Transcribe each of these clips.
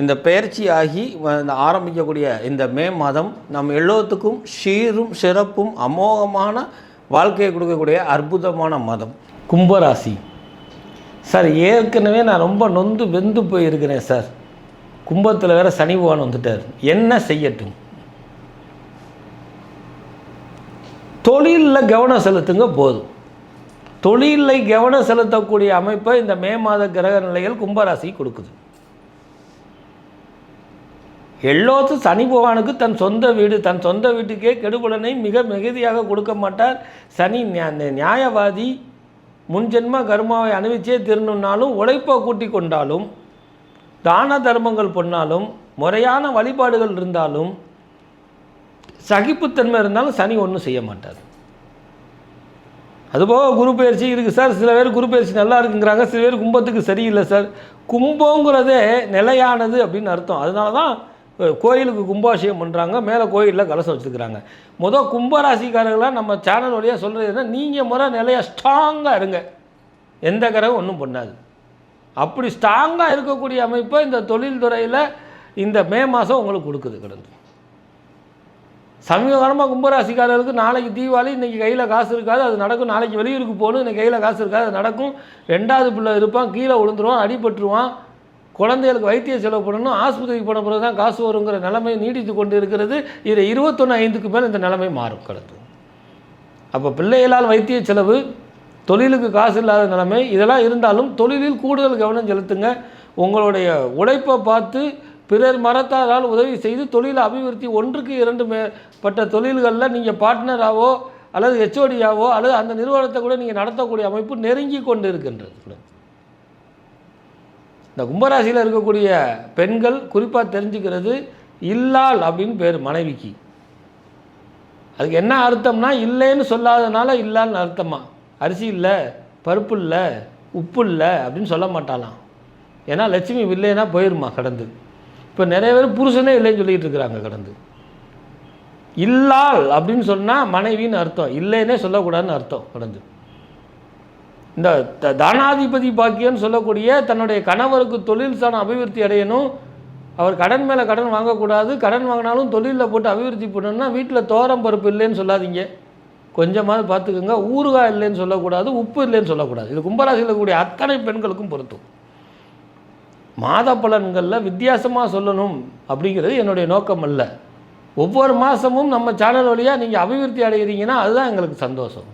இந்த பயிற்சி ஆகி ஆரம்பிக்கக்கூடிய இந்த மே மாதம் நம் எல்லோத்துக்கும் சீரும் சிறப்பும் அமோகமான வாழ்க்கையை கொடுக்கக்கூடிய அற்புதமான மாதம். கும்பராசி. சார் ஏற்கனவே நான் ரொம்ப நொந்து வெந்து போயிருக்கிறேன் சார். கும்பத்தில் வேற சனி பகவான் வந்துட்டார். என்ன செய்யட்டும்? தொழிலில் கவனம் செலுத்துங்க போதும். தொழிலில் கவனம் செலுத்தக்கூடிய அமைப்பை இந்த மே மாத கிரக நிலைகள் கும்பராசி கொடுக்குது. எல்லோத்து சனி பகவானுக்கு தன் சொந்த வீடு தன் சொந்த வீட்டுக்கே கெடுபலனை மிக மிகுதியாக கொடுக்க மாட்டார். சனி நியா- நியாயவாதி முன்ஜென்ம கர்மாவை அனுபவிச்சே திருணுன்னாலும் உழைப்பை கூட்டி கொண்டாலும் தான தர்மங்கள் பண்ணாலும் முறையான வழிபாடுகள் இருந்தாலும் சகிப்புத்தன்மை இருந்தாலும் சனி ஒன்றும் செய்ய மாட்டார். அதுபோக குரு பயிற்சி இருக்குது சார். சில பேர் குரு பயிற்சி நல்லா இருக்குங்கிறாங்க. சில பேர் கும்பத்துக்கு சரியில்லை சார். கும்பங்கிறதே நிலையானது அப்படின்னு அர்த்தம். அதனால தான் கோயிலுக்கு கும்பாபிஷேகம் பண்ணுறாங்க மேலே கோயிலில் கலசம் வச்சுருக்கிறாங்க. மொதல் கும்பராசிக்காரர்களாக நம்ம சேனல் வழியாக சொல்கிறது என்ன? நீங்கள் முறை நிலையாக ஸ்ட்ராங்காக இருங்க. எந்த கிரகம் ஒன்றும் பண்ணாது. அப்படி ஸ்ட்ராங்காக இருக்கக்கூடிய அமைப்பை இந்த தொழில் துறையில் இந்த மே மாதம் உங்களுக்கு கொடுக்குது கடந்து சமீப காலமாக கும்பராசிக்காரர்களுக்கு நாளைக்கு தீபாவளி இன்றைக்கி கையில் காசு இருக்காது அது நடக்கும். நாளைக்கு வெளியூருக்கு போகணும் இன்றைக்கி கையில் காசு இருக்காது அது நடக்கும். ரெண்டாவது பிள்ளை இருப்பான் கீழே விழுந்துருவான் அடிபட்டுருவான். குழந்தைகளுக்கு வைத்திய செலவு பண்ணணும் ஆஸ்பத்திரிக்கு போன பிறகு தான் காசு வருங்கிற நிலைமை நீடித்து கொண்டு இருக்கிறது இது இருபத்தொன்று ஐந்துக்கு மேல் இந்த நிலைமை மாறும் கருத்து. அப்போ பிள்ளைகளால் வைத்திய செலவு தொழிலுக்கு காசு இல்லாத நிலைமை இதெல்லாம் இருந்தாலும் தொழிலில் கூடுதல் கவனம் செலுத்துங்க. உங்களுடைய உழைப்பை பார்த்து பிறர் மரத்தாரால் உதவி செய்து தொழில் அபிவிருத்தி ஒன்றுக்கு இரண்டு மேற்பட்ட தொழில்களில் நீங்கள் பார்ட்னராகவோ அல்லது ஹெச்ஓடியாவோ அல்லது அந்த நிறுவனத்தை கூட நீங்கள் நடத்தக்கூடிய அமைப்பு நெருங்கி கொண்டு இருக்கின்றது இந்த கும்பராசியில் இருக்கக்கூடிய பெண்கள் குறிப்பாக தெரிஞ்சுக்கிறது இல்லாள் அப்படின்னு பேர் மனைவிக்கு. அதுக்கு என்ன அர்த்தம்னா இல்லைன்னு சொல்லாதனால இல்லான்னு அர்த்தமா? அரிசி இல்லை பருப்பு இல்லை உப்பு இல்லை அப்படின்னு சொல்ல மாட்டாளாம். ஏன்னா லட்சுமி இல்லைன்னா போயிருமா கடந்து? இப்போ நிறைய பேர் புருஷனே இல்லைன்னு சொல்லிட்டு இருக்கிறாங்க கடந்து. இல்லாள் அப்படின்னு சொன்னால் மனைவின்னு அர்த்தம். இல்லைன்னே சொல்லக்கூடாதுன்னு அர்த்தம் கடந்து. இந்த த- தானாதிபதி பாக்கியம்னு சொல்லக்கூடிய தன்னுடைய கணவருக்கு தொழில் சாணம் அபிவிருத்தி அடையணும். அவர் கடன் மேலே கடன் வாங்கக்கூடாது. கடன் வாங்கினாலும் தொழிலில் போட்டு அபிவிருத்தி பண்ணணும்னா வீட்டில் தோரம் பருப்பு இல்லைன்னு சொல்லாதீங்க. கொஞ்சமாவது பார்த்துக்கோங்க ஊறுகாய் இல்லைன்னு சொல்லக்கூடாது. உப்பு இல்லைன்னு சொல்லக்கூடாது. இது கும்பராசியில் கூடிய அத்தனை பெண்களுக்கும் பொருத்தும் மாத பலன்களில் வித்தியாசமாக சொல்லணும் அப்படிங்கிறது என்னுடைய நோக்கம் அல்ல. ஒவ்வொரு மாதமும் நம்ம சேனல் வழியாக நீங்கள் அபிவிருத்தி அடைகிறீங்கன்னா அதுதான் எங்களுக்கு சந்தோஷம்.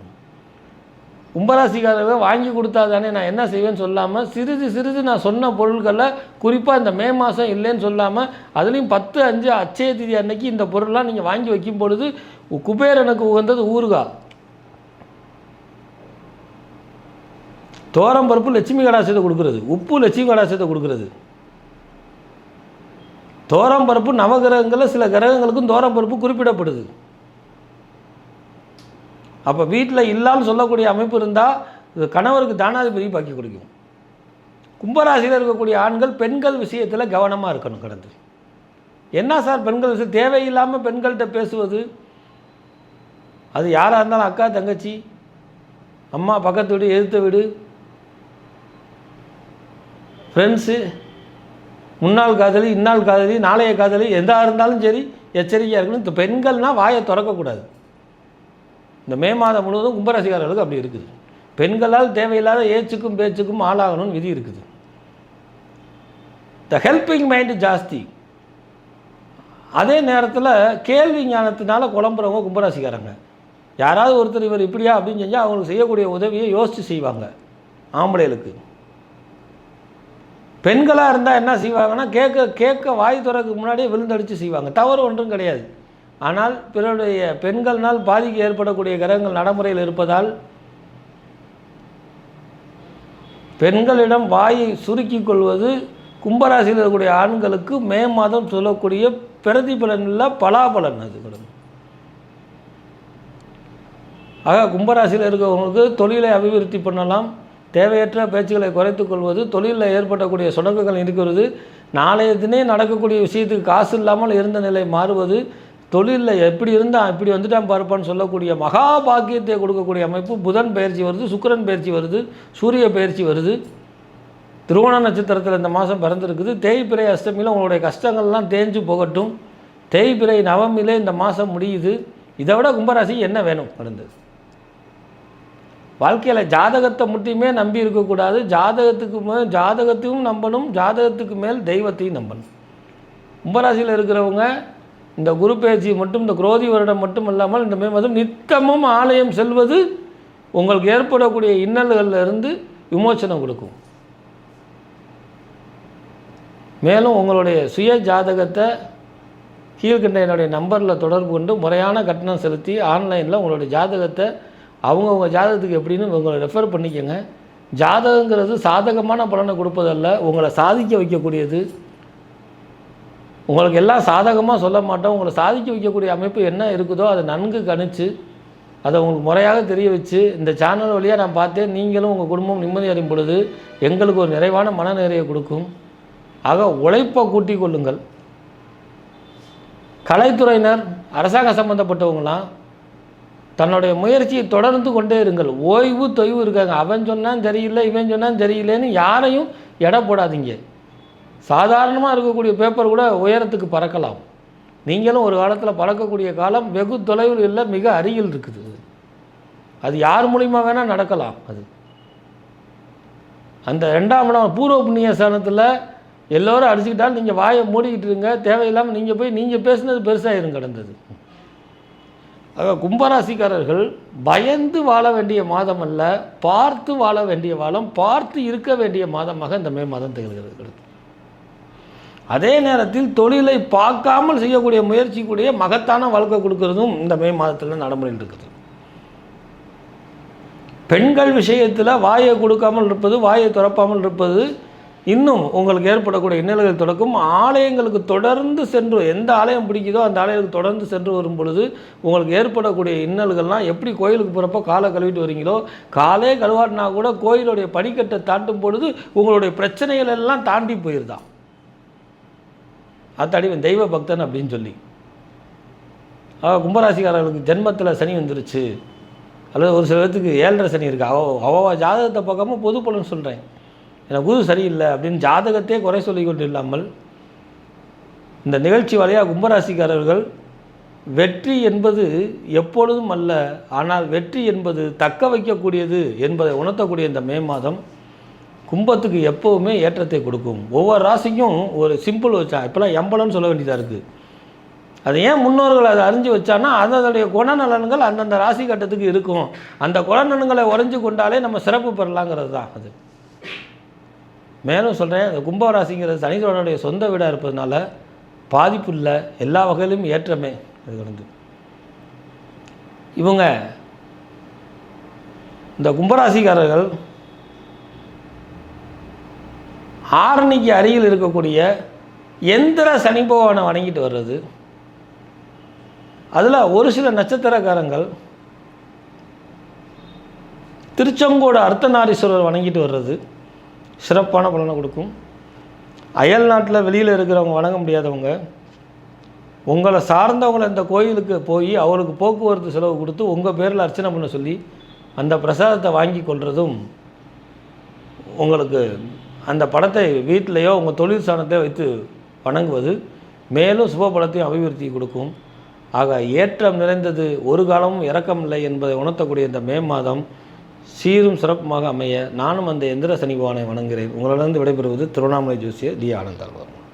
கும்பராசிக்காரர்கள் வாங்கி கொடுத்தா தானே நான் என்ன செய்வேன்னு சொல்லாமல் சிறிது சிறிது நான் சொன்ன பொருட்களை குறிப்பாக இந்த மே மாதம் இல்லைன்னு சொல்லாமல் அதுலேயும் பத்து அஞ்சு அச்சய தேதி அன்னைக்கு இந்த பொருள்லாம் நீங்கள் வாங்கி வைக்கும் பொழுது குபேரனுக்கு உகந்தது ஊறுகாய் தோரம் பருப்பு லட்சுமி கடாசத்தை கொடுக்குறது. உப்பு லட்சுமி கடாசத்தை கொடுக்குறது. தோரம்பருப்பு நவகிரகங்களில் சில கிரகங்களுக்கும் தோரம்பருப்பு குறிப்பிடப்படுது. அப்போ வீட்டில் இல்லாமல் சொல்லக்கூடிய அமைப்பு இருந்தால் கணவருக்கு தானாதிபதி பாக்கி கொடுக்கும். கும்பராசியில் இருக்கக்கூடிய ஆண்கள் பெண்கள் விஷயத்தில் கவனமாக இருக்கணும் கடந்து என்ன சார் பெண்கள் விஷயம்? தேவையில்லாமல் பெண்கள்கிட்ட பேசுவது? அது யாராக இருந்தாலும் அக்கா தங்கச்சி அம்மா பக்கத்து வீடு எதிர்த்த வீடு ஃப்ரெண்ட்ஸு முன்னாள் காதலி இந்நாள் காதலி நாளைய காதலி எதாக இருந்தாலும் சரி எச்சரிக்கையாக இருக்கணும். இப்போ பெண்கள்னால் வாயை திறக்கக்கூடாது. இந்த மே மாதம் முழுவதும் கும்பராசிக்காரர்களுக்கு அப்படி இருக்குது. பெண்களால் தேவையில்லாத ஏச்சுக்கும் பேச்சுக்கும் ஆளாகணும்னு விதி இருக்குது. த ஹெல்பிங் மைண்டு ஜாஸ்தி. அதே நேரத்தில் கேள்வி ஞானத்தினால குழம்புறவங்க கும்பராசிக்காரங்க. யாராவது ஒருத்தர் இவர் இப்படியா அப்படின்னு செஞ்சால் அவங்களுக்கு செய்யக்கூடிய உதவியை யோசித்து செய்வாங்க. ஆம்பளைகளுக்கு. பெண்களாக இருந்தால் என்ன செய்வாங்கன்னா கேட்க கேட்க வாய் துறக்கு முன்னாடியே விழுந்தடித்து செய்வாங்க. தவறு ஒன்றும் கிடையாது. ஆனால் பிறருடைய பெண்கள்னால் பாதிக்கு ஏற்படக்கூடிய கிரகங்கள் நடைமுறையில் இருப்பதால் பெண்களிடம் வாயை சுருக்கிக் கொள்வது கும்பராசியில் இருக்கக்கூடிய ஆண்களுக்கு மே மாதம் சொல்லக்கூடிய பிரதிபலன் பலாபலன் அது கூட. ஆக கும்பராசியில் இருக்கிறவங்களுக்கு தொழிலை அபிவிருத்தி பண்ணலாம். தேவையற்ற பேச்சுக்களை குறைத்து கொள்வது தொழிலில் ஏற்படக்கூடிய சுடங்குகள் இருக்கிறது. நாளைய தினே நடக்கக்கூடிய விஷயத்துக்கு காசு இல்லாமல் இருந்த நிலை மாறுவது தொழிலில் எப்படி இருந்தால் இப்படி வந்துட்டான் பார்ப்பான்னு சொல்லக்கூடிய மகா பாக்கியத்தை கொடுக்கக்கூடிய அமைப்பு. புதன் பயிற்சி வருது சுக்கிரன் பயிற்சி வருது சூரிய பயிற்சி வருது. திருவோண நட்சத்திரத்தில் இந்த மாதம் பிறந்திருக்குது. தேய்பிறை அஷ்டமியில் உங்களுடைய கஷ்டங்கள்லாம் தேஞ்சு போகட்டும். தேய்பிறை நவமிலே இந்த மாதம் முடியுது. இதை விட கும்பராசி என்ன வேணும்? கடந்தது வாழ்க்கையில் ஜாதகத்தை மட்டுமே நம்பி இருக்கக்கூடாது. ஜாதகத்துக்கு மேல் ஜாதகத்தையும் நம்பணும். ஜாதகத்துக்கு மேல் தெய்வத்தையும் நம்பணும். கும்பராசியில் இருக்கிறவங்க இந்த குரு பேச்சு மட்டும் இந்த குரோதி வருடம் மட்டும் இல்லாமல் இந்த மே மாதம் நித்தமும் ஆலயம் செல்வது உங்களுக்கு ஏற்படக்கூடிய இன்னல்களில் இருந்து விமோச்சனம் கொடுக்கும். மேலும் உங்களுடைய சுய ஜாதகத்தை கீழ்கண்ட என்னுடைய நம்பரில் தொடர்பு கொண்டு முறையான கட்டணம் செலுத்தி ஆன்லைனில் உங்களுடைய ஜாதகத்தை அவங்கவுங்க ஜாதகத்துக்கு எப்படின்னு உங்களை ரெஃபர் பண்ணிக்கோங்க. ஜாதகங்கிறது சாதகமான பலனை கொடுப்பதல்ல உங்களை சாதிக்க வைக்கக்கூடியது. உங்களுக்கு எல்லாம் சாதகமாக சொல்ல மாட்டோம். உங்களை சாதிக்க வைக்கக்கூடிய அமைப்பு என்ன இருக்குதோ அதை நன்கு கணிச்சு அதை உங்களுக்கு முறையாக தெரிய வச்சு இந்த சேனல் வழியாக நான் பார்த்தேன். நீங்களும் உங்கள் குடும்பம் நிம்மதி அடையும் பொழுது எங்களுக்கு ஒரு நிறைவான மனநிறையை கொடுக்கும். ஆக உழைப்பை கூட்டிக் கொள்ளுங்கள். கலைத்துறையினர் அரசாங்க சம்மந்தப்பட்டவங்களாம் தன்னுடைய முயற்சியை தொடர்ந்து கொண்டே இருங்கள். ஓய்வு தொய்வு இருக்காங்க. அவன் சொன்னான் சரியில்லை இவன் சொன்னான் சரியில்லைன்னு யாரையும் எடை போடாதீங்க. சாதாரணமாக இருக்கக்கூடிய பேப்பர் கூட உயரத்துக்கு பறக்கலாம். நீங்களும் ஒரு காலத்தில் பறக்கக்கூடிய காலம் வெகு தொலைவில் இல்லை மிக அருகில் இருக்குது. அது யார் மூலிமா வேணால் நடக்கலாம் அது. அந்த ரெண்டாம் இடம் பூர்வ புண்ணிய ஸ்தானத்தில் எல்லோரும் அடிச்சுக்கிட்டாலும் நீங்கள் வாயை மூடிக்கிட்டு இருங்க தேவையில்லாமல் நீங்கள் போய் நீங்கள் பேசுனது பெருசாகிடும் கிடந்தது. ஆக கும்பராசிக்காரர்கள் பயந்து வாழ வேண்டிய மாதம் அல்ல பார்த்து வாழ வேண்டிய வாழம் பார்த்து இருக்க வேண்டிய மாதமாக இந்த மே மாதம் திகழ்கிறது. அதே நேரத்தில் தொழிலை பார்க்காமல் செய்யக்கூடிய முயற்சிக்குடைய மகத்தான வாழ்க்கை கொடுக்கறதும் இந்த மே மாதத்தில் நடைமுறையில் இருக்குது. பெண்கள் விஷயத்தில் வாயை கொடுக்காமல் இருப்பது வாயை திறப்பாமல் இருப்பது இன்னும் உங்களுக்கு ஏற்படக்கூடிய இன்னல்கள் தொடக்கும். ஆலயங்களுக்கு தொடர்ந்து சென்று எந்த ஆலயம் பிடிக்குதோ அந்த ஆலயத்துக்கு தொடர்ந்து சென்று வரும் பொழுது உங்களுக்கு ஏற்படக்கூடிய இன்னல்கள்லாம் எப்படி கோயிலுக்கு போகிறப்போ காலை கழுவிட்டு வரீங்களோ காலே கழுவாட்டினா கூட கோயிலுடைய படிக்கட்டை தாண்டும் பொழுது உங்களுடைய பிரச்சனைகள் எல்லாம் தாண்டி போயிருதான் அத்தாடி இவன் தெய்வ பக்தன் அப்படின்னு சொல்லி. கும்பராசிக்காரர்களுக்கு ஜென்மத்தில் சனி வந்துருச்சு. அல்லது ஒரு சில பேர்த்துக்கு ஏழரை சனி இருக்குது அவ அவ ஜாதகத்தை பார்க்காம பொது பலன் சொல்கிறேன் எனக்கு குரு சரியில்லை அப்படின்னு ஜாதகத்தையே குறை சொல்லிக்கொண்டு இல்லாமல் இந்த நிகழ்ச்சி வழியாக கும்பராசிக்காரர்கள் வெற்றி என்பது எப்பொழுதும் அல்ல. ஆனால் வெற்றி என்பது தக்க வைக்கக்கூடியது என்பதை உணர்த்தக்கூடிய இந்த மே மாதம் கும்பத்துக்கு எப்போவுமே ஏற்றத்தை கொடுக்கும். ஒவ்வொரு ராசிக்கும் ஒரு சிம்பிள் வச்சா இப்போலாம் எம்பளம்னு சொல்ல வேண்டியதாக இருக்குது அது ஏன் முன்னோர்கள் அதை அறிஞ்சு வச்சான்னா அதனுடைய குணநலன்கள் அந்தந்த ராசி கட்டத்துக்கு இருக்கும். அந்த குணநலன்களை உறைஞ்சு கொண்டாலே நம்ம சிறப்பு பெறலாங்கிறது தான் அது. மேலும் சொல்கிறேன் இந்த கும்பராசிங்கிறது சனிதோடனுடைய சொந்த வீடாக இருப்பதுனால பாதிப்பு இல்லை. எல்லா வகையிலும் ஏற்றமே அது வந்து. இவங்க இந்த கும்பராசிக்காரர்கள் ஆரணிக்கு அருகில் இருக்கக்கூடிய எந்திர சனி பகவானை வணங்கிட்டு வர்றது. அதில் ஒரு சில நட்சத்திரக்காரங்கள் திருச்செங்கோடு அர்த்தநாரீஸ்வரர் வணங்கிட்டு வர்றது சிறப்பான பலனை கொடுக்கும். அயல் நாட்டில் வெளியில் இருக்கிறவங்க வணங்க முடியாதவங்க உங்களை சார்ந்தவங்களை இந்த கோயிலுக்கு போய் அவருக்கு போக்குவரத்து செலவு கொடுத்து உங்கள் பேரில் அர்ச்சனை பண்ண சொல்லி அந்த பிரசாதத்தை வாங்கி கொள்வதும் உங்களுக்கு அந்த படத்தை வீட்டிலையோ உங்கள் தொழில் ஸ்தானத்தையோ வைத்து வணங்குவது மேலும் சுப பலத்தையும் அபிவிருத்தி கொடுக்கும். ஆக ஏற்றம் நிறைந்தது ஒரு காலமும் இறக்கம் இல்லை என்பதை உணர்த்தக்கூடிய இந்த மே மாதம் சீரும் சிறப்புமாக அமைய நானும் அந்த எந்திர சனி பகவானை வணங்குகிறேன். உங்களிடம் விடைபெறுவது திருவண்ணாமலை ஜோசியர் டி. ஆனந்தாழ்வார்